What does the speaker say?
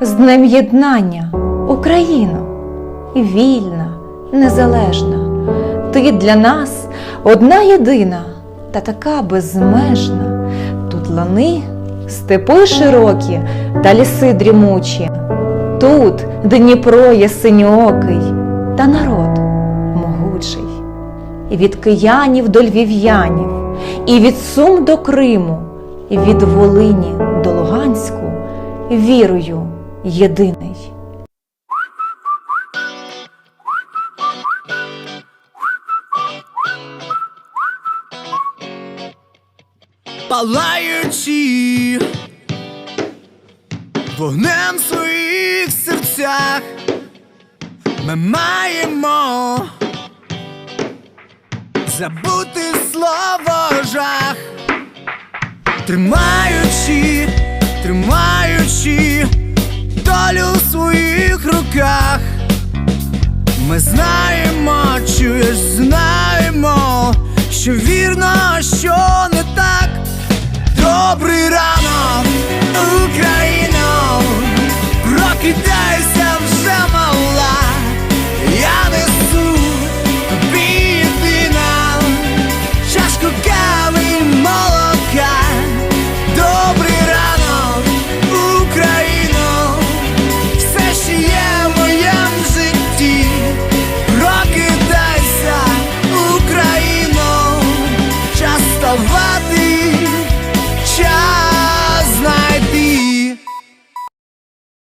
з Днем Єднання, Україно, вільна, незалежна. Ти для нас одна єдина та така безмежна. Тут лани, степи широкі та ліси дрімучі. Тут Дніпро є синьоокий та народ могучий. І від киянів до львів'янів, і від Сум до Криму, і від Волині до Луганську, вірою єдиний. палаючи вогнем в своїх серцях, ми маємо забути слово жах, тримаючи, руках. Ми знаємо, чуєш, знаємо, що вірно, що не так. Добрий ранок, Давати